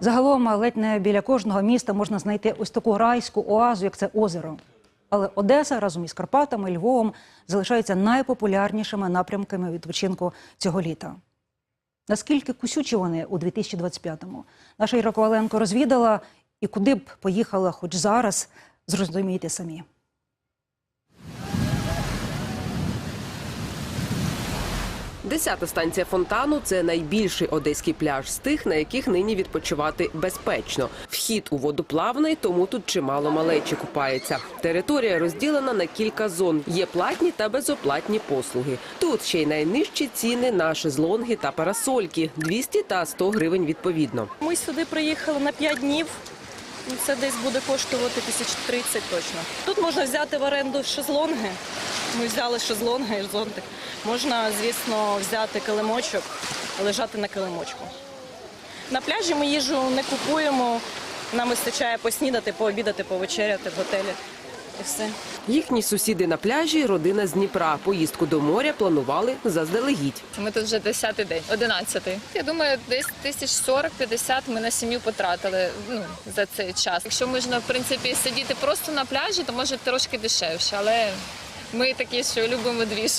Загалом ледь не біля кожного міста можна знайти ось таку райську оазу, як це озеро. Але Одеса разом із Карпатами, Львовом залишаються найпопулярнішими напрямками відпочинку цього літа. Наскільки кусючі вони у 2025-му? Наша Іра Коваленко розвідала і куди б поїхала хоч зараз, зрозумієте самі. Десята станція фонтану це найбільший одеський пляж з тих, на яких нині відпочивати безпечно. Вхід у воду плавний, тому тут чимало малечі купається. Територія розділена на кілька зон. Є платні та безоплатні послуги. Тут ще й найнижчі ціни на шезлонги та парасольки 200 та 100 гривень відповідно. Ми сюди приїхали на 5 днів. І Це десь буде коштувати 1030 точно. Тут можна взяти в оренду шезлонги. Ми взяли шезлонги і зонтик. Можна, звісно, взяти килимочок, лежати на килимочку. На пляжі ми їжу не купуємо. Нам вистачає поснідати, пообідати, повечеряти в готелі. І все. Їхні сусіди на пляжі родина з Дніпра. Поїздку до моря планували заздалегідь. Ми тут вже 10-й день, 11-й. Я думаю, десь тисяч 40-50 ми на сім'ю потратили ну, за цей час. Якщо можна, в принципі, сидіти просто на пляжі, то може трошки дешевше, але ми такі, що любимо двіж.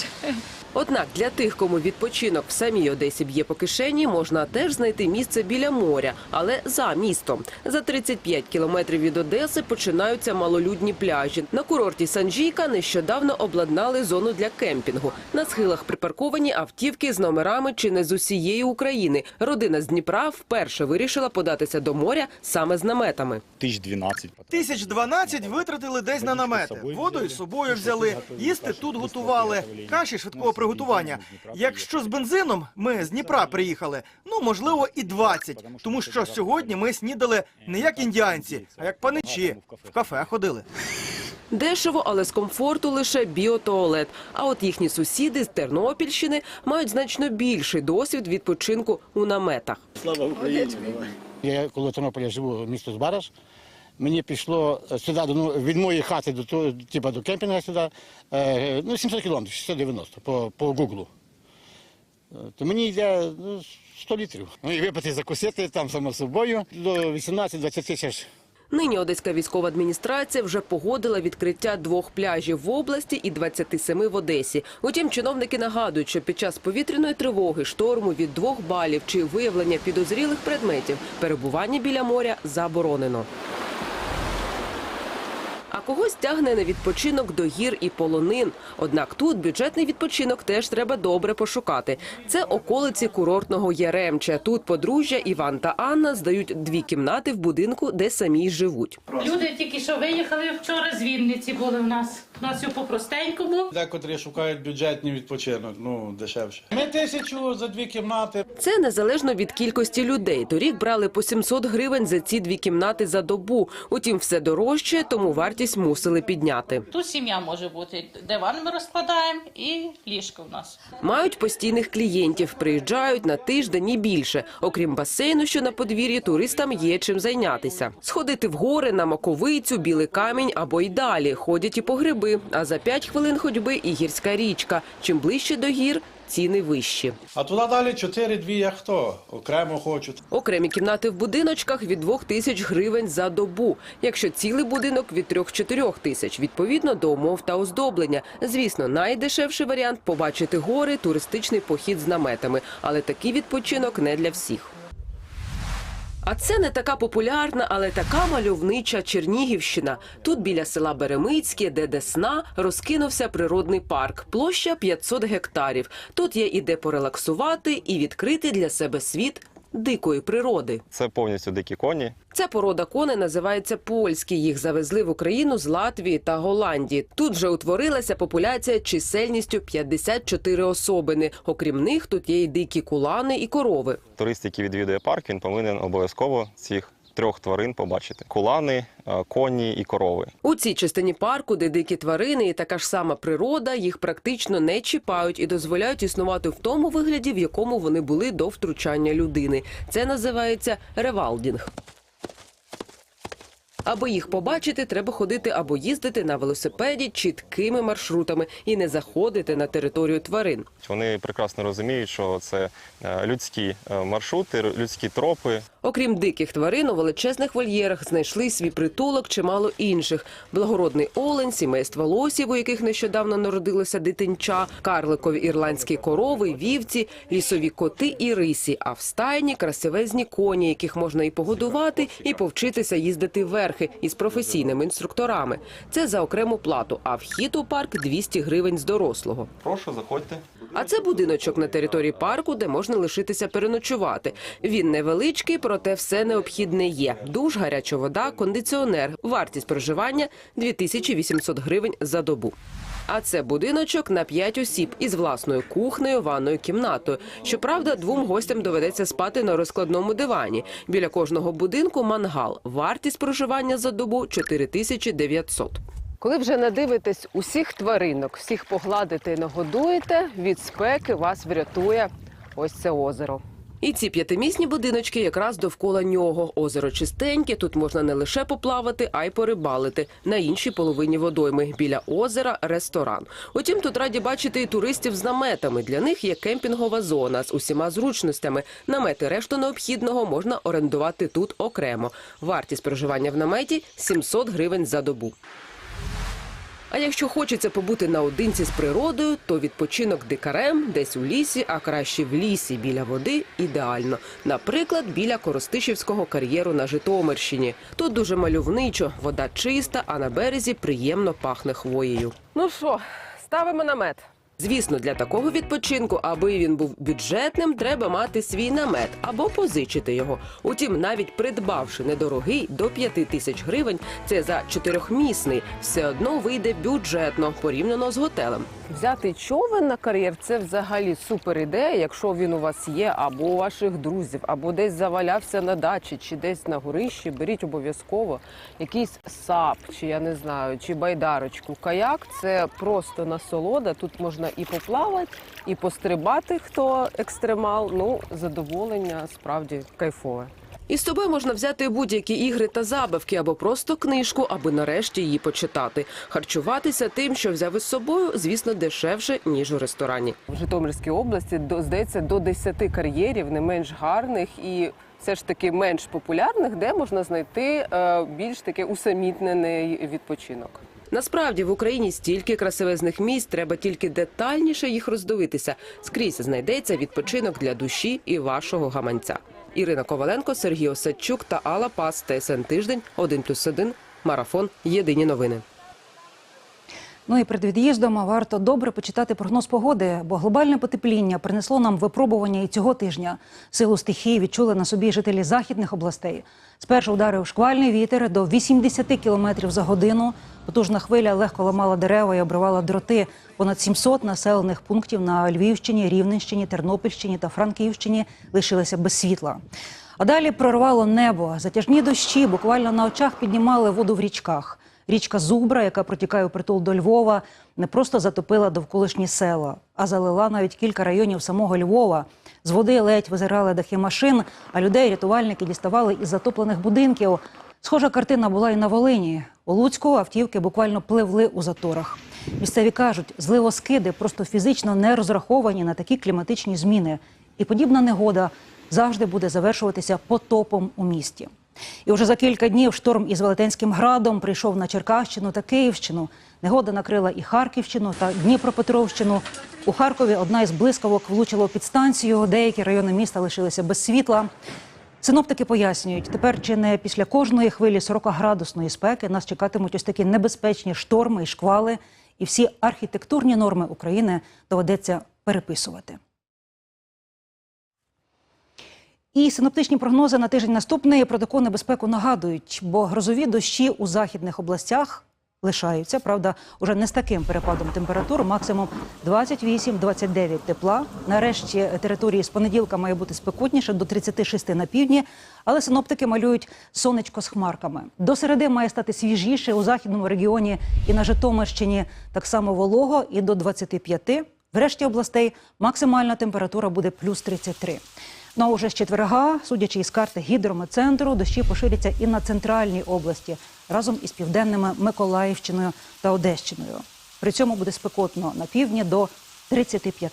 Однак для тих, кому відпочинок в самій Одесі б'є по кишені, можна теж знайти місце біля моря, але за містом. За 35 кілометрів від Одеси починаються малолюдні пляжі. На курорті Санжійка нещодавно обладнали зону для кемпінгу. На схилах припарковані автівки з номерами чи не з усієї України. Родина з Дніпра вперше вирішила податися до моря саме з наметами. Тисяч 12. Тисяч 12 витратили десь на намети. Воду із собою взяли, їсти тут готували, каші швидкого приготування. Якщо з бензином ми з Дніпра приїхали, ну можливо і 20, тому що сьогодні ми снідали не як індіанці, а як паничі. В кафе ходили. Дешево, але з комфорту лише біотуалет. А от їхні сусіди з Тернопільщини мають значно більший досвід відпочинку у наметах. Слава Україні! Я коли Тернополя живу, місто Збараж. Мені пішло сюди до- ну, від моєї хати до типа до кемпінга сюди, е, ну, 700 кілометрів, 690 по, по Гуглу. Е, То мені йде ну, 100 літрів. Ну і випити закусити там само собою до 18-20 тисяч. Нині Одеська військова адміністрація вже погодила відкриття двох пляжів в області і 27 в Одесі. Утім, чиновники нагадують, що під час повітряної тривоги, шторму від двох балів чи виявлення підозрілих предметів перебування біля моря заборонено. А когось тягне на відпочинок до гір і полонин. Однак тут бюджетний відпочинок теж треба добре пошукати. Це околиці курортного Яремча. Тут подружжя Іван та Анна здають дві кімнати в будинку, де самі живуть. Люди тільки що виїхали вчора з Вінниці були в нас. У нас все по-простенькому. Декотрі шукають бюджетний відпочинок, ну дешевше. Ми тисячу за дві кімнати. Це незалежно від кількості людей. Торік брали по 700 гривень за ці дві кімнати за добу. Утім, все дорожче, тому вартість мусили підняти. Тут сім'я може бути. Диван ми розкладаємо і ліжко в нас. Мають постійних клієнтів, приїжджають на тиждень і більше. Окрім басейну, що на подвір'ї, туристам є чим зайнятися. Сходити в гори на Маковицю, Білий камінь або й далі. Ходять і по гриби, а за 5 хвилин ходьби і гірська річка. Чим ближче до гір, ціни вищі. А туди далі чотири дві як хто. Окремо хочуть. Окремі кімнати в будиночках від 2 тисяч гривень за добу. Якщо цілий будинок від 3-4 тисяч, відповідно до умов та оздоблення. Звісно, найдешевший варіант побачити гори, туристичний похід з наметами. Але такий відпочинок не для всіх. А це не така популярна, але така мальовнича Чернігівщина. Тут біля села Беремицьке, де Десна, розкинувся природний парк. Площа 500 гектарів. Тут є і де порелаксувати, і відкрити для себе світ дикої природи. Це повністю дикі коні. Ця порода коней називається польські. Їх завезли в Україну з Латвії та Голландії. Тут вже утворилася популяція чисельністю 54 особини. Окрім них, тут є й дикі кулани і корови. Турист, який відвідує парк, він повинен обов'язково цих трьох тварин побачити: кулани, е, коні і корови. У цій частині парку, де дикі тварини і така ж сама природа, їх практично не чіпають і дозволяють існувати в тому вигляді, в якому вони були до втручання людини. Це називається ревалдінг. Аби їх побачити, треба ходити або їздити на велосипеді чіткими маршрутами і не заходити на територію тварин. Вони прекрасно розуміють, що це е, людські е, маршрути, людські тропи. Окрім диких тварин, у величезних вольєрах знайшли свій притулок чимало інших: благородний олень, сімейство лосів, у яких нещодавно народилося дитинча, карликові ірландські корови, вівці, лісові коти і рисі. А в стайні красивезні коні, яких можна і погодувати, і повчитися їздити верхи із професійними інструкторами. Це за окрему плату. А вхід у парк 200 гривень з дорослого. Прошу, заходьте. А це будиночок на території парку, де можна лишитися переночувати. Він невеличкий, проте все необхідне є: душ, гаряча вода, кондиціонер. Вартість проживання 2800 гривень за добу. А це будиночок на 5 осіб із власною кухнею, ванною кімнатою. Щоправда, двом гостям доведеться спати на розкладному дивані. Біля кожного будинку мангал. Вартість проживання за добу 4900. Коли вже надивитесь усіх тваринок, всіх погладите і нагодуєте, від спеки вас врятує ось це озеро. І ці п'ятимісні будиночки якраз довкола нього. Озеро чистеньке, тут можна не лише поплавати, а й порибалити. На іншій половині водойми біля озера ресторан. Утім, тут раді бачити і туристів з наметами. Для них є кемпінгова зона з усіма зручностями. Намети решту необхідного можна орендувати тут окремо. Вартість проживання в наметі 700 гривень за добу. А якщо хочеться побути наодинці з природою, то відпочинок дикарем десь у лісі, а краще в лісі біля води ідеально. Наприклад, біля Коростишівського кар'єру на Житомирщині. Тут дуже мальовничо, вода чиста, а на березі приємно пахне хвоєю. Ну що, ставимо намет. Звісно, для такого відпочинку, аби він був бюджетним, треба мати свій намет або позичити його. Утім, навіть придбавши недорогий до 5 тисяч гривень, це за чотирьохмісний, все одно вийде бюджетно порівняно з готелем. Взяти човен на кар'єр це взагалі супер ідея, якщо він у вас є, або у ваших друзів, або десь завалявся на дачі, чи десь на горищі. Беріть обов'язково якийсь сап, чи я не знаю, чи байдарочку. Каяк це просто насолода. Тут можна і поплавати, і пострибати, хто екстремал. Ну, задоволення справді кайфове. І з собою можна взяти будь-які ігри та забавки або просто книжку, аби нарешті її почитати. Харчуватися тим, що взяв із собою, звісно, дешевше ніж у ресторані. В Житомирській області до здається до 10 кар'єрів, не менш гарних і. Все ж таки менш популярних, де можна знайти е, більш таке усамітнений відпочинок. Насправді в Україні стільки красивезних місць, треба тільки детальніше їх роздивитися. Скрізь знайдеться відпочинок для душі і вашого гаманця. Ірина Коваленко, Сергій Осадчук та Алла Пас. ТСН тиждень 1+,1. Марафон. Єдині новини. Ну і перед від'їздом варто добре почитати прогноз погоди, бо глобальне потепління принесло нам випробування і цього тижня. Силу стихії відчули на собі жителі західних областей. Спершу ударив шквальний вітер до 80 кілометрів за годину. Потужна хвиля легко ламала дерева і обривала дроти. Понад 700 населених пунктів на Львівщині, Рівненщині, Тернопільщині та Франківщині лишилися без світла. А далі прорвало небо. Затяжні дощі буквально на очах піднімали воду в річках. Річка Зубра, яка протікає у притул до Львова, не просто затопила довколишні села, а залила навіть кілька районів самого Львова. З води ледь визирали дахи машин, а людей рятувальники діставали із затоплених будинків. Схожа картина була і на Волині. У Луцьку автівки буквально пливли у заторах. Місцеві кажуть, зливоскиди просто фізично не розраховані на такі кліматичні зміни. І подібна негода завжди буде завершуватися потопом у місті. І вже за кілька днів шторм із Велетенським градом прийшов на Черкащину та Київщину. Негода накрила і Харківщину та Дніпропетровщину. У Харкові одна із блискавок влучила у підстанцію. Деякі райони міста лишилися без світла. Синоптики пояснюють, тепер чи не після кожної хвилі 40-градусної спеки нас чекатимуть ось такі небезпечні шторми і шквали, і всі архітектурні норми України доведеться переписувати. І синоптичні прогнози на тиждень наступний про таку небезпеку нагадують, бо грозові дощі у західних областях лишаються. Правда, уже не з таким перепадом температур, максимум 28-29 тепла. Нарешті території з понеділка має бути спекутніше до 36 на півдні, але синоптики малюють сонечко з хмарками. До середи має стати свіжіше у західному регіоні і на Житомирщині так само волого і до 25. В решті областей максимальна температура буде плюс 33. Ну а уже з четверга, судячи із карти гідрометцентру, дощі поширяться і на центральній області разом із південними Миколаївщиною та Одещиною. При цьому буде спекотно на півдні до 35.